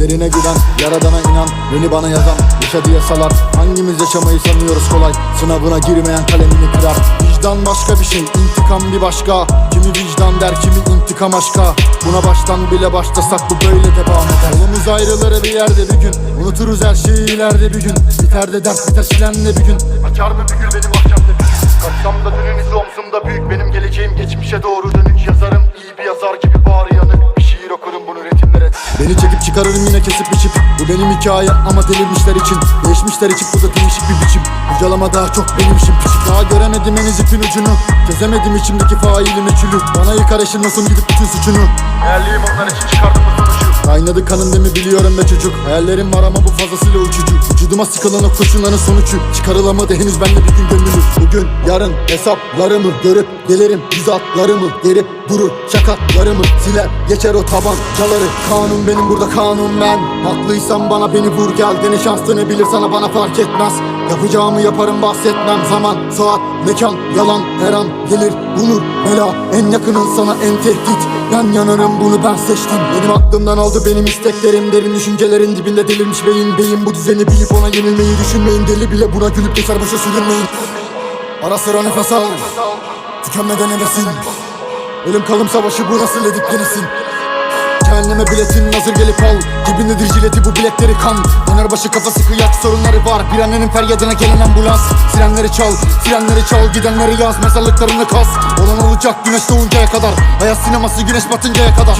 Eline güven, yaradana inan Beni bana yazan, yaşadı yasalar Hangimiz yaşamayı sanıyoruz kolay Sınavına girmeyen kalemini kırar. Vicdan başka bir şey, intikam bir başka. Kimi vicdan der, kimi intikam aşka. Buna baştan bile başlasak bu böyle devam eder. Yolumuz ayrılır bir yerde bir gün Unuturuz her şeyi ileride bir gün. Biter de dert biter silenle bir gün. Açar mı bir gül benim Beni çekip çıkarırım yine kesip biçip Bu benim hikayem ama delirmişler için. Değişmişler içip bu da değişik bir biçim. Kurcalama daha çok benim işim. Piçik Daha göremedim henüz ipin ucunu. Çözemedim içimdeki failin öçülü Bana yıkar eşin nasıl gidip bütün suçunu. Değerliyim onlar için çıkardım bu sonucu. Kaynadı kanım demi biliyorum be çocuk. Hayallerim var ama bu fazlasıyla uçucu. Vücuduma sıkılan o kurşunların sonucu. Çıkarılamadı henüz benle bir gün gönlümü. Bugün yarın hesaplarımı görüp Gelirim. Yüzatlarımı geri durur Şakatlarımı siler geçer o tabancaları Kanun benim burada kanun ben. Haklıysam bana beni vur gel. Dene şanslı ne bilir sana bana fark etmez. Yapacağımı yaparım bahsetmem. Zaman, saat, mekan, yalan. Her an gelir bulur bela. En yakının sana en tehdit. Ben yanarım bunu ben seçtim. Benim aklımdan aldı benim isteklerim. Derin düşüncelerin dibinde delirmiş beyin. Beyin bu düzeni bilip ona yenilmeyi düşünmeyin. Deli bile buna gülüp geçer başa sürünmeyin. Ara sıra nefes al. Tükenmeden hevesin Ölüm kalım savaşı bu nasıl edip yenisin Cehenneme biletin hazır gelip al. Dibindedir jileti bu bilekleri kan. Fenerbaşı kafası kıyak sorunları var. Bir annenin feryadına gelen ambulans. Sirenleri çal, sirenleri çal Gidenleri yaz, mezarlıklarını kaz Olan olacak güneş doğuncaya kadar. Hayat sineması güneş batıncaya kadar